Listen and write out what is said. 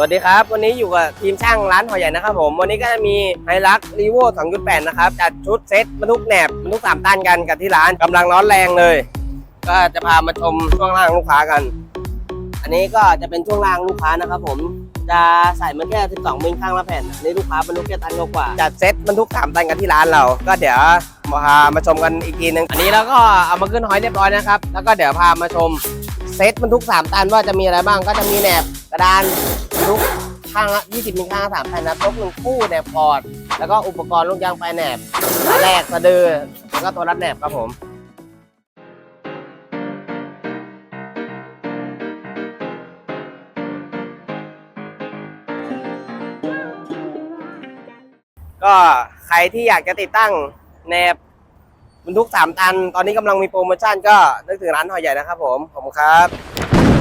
สวัสดีครับ วันนี้อยู่กับทีมช่างร้านหอยใหญ่นะครับผม วันนี้ก็จะมีไฮรักรีโว2.8นะครับ จัดชุดเซ็ตบรรทุกแหนบบรรทุกสามตันกันกับที่ร้านกำลังร้อนแรงเลย ก็จะพามาชมช่วงล่างลูกค้ากัน อันนี้ก็จะเป็นช่วงล่างลูกค้านะครับผมจะใส่มาแค่ 12มิลข้างละแผ่นนี่ลูกค้าบรรทุกแค่ตันกว่า จัดเซ็ตบรรทุกสามตันกันที่ร้านเรา ก็เดี๋ยวมาพามาชมกันอีกทีหนึง อันนี้เราก็เอามาขึ้นหอยเรียบร้อยนะครับ แล้วก็เดี๋ยวพามาชมเซ็ตบรรทุก3ตันว่าจะมีอะไรบ้าง ก็จะมีแหนบกระดาน ข้างละ20มิลข้างละ3แผ่นนะตกหนึ่งคู่แหนบพอร์ตแล้วก็อุปกรณ์ลูกยางปลายแหนบขาแรกสะดือแล้วก็ตัวรัดแหนบครับผมก็ใครที่อยากจะติดตั้งแหนบบรรทุก 3 ตัน ตอนนี้กำลังมีโปรโมชั่นก็นึกถึงร้านหอยใหญ่นะครับผม ขอบคุณครับ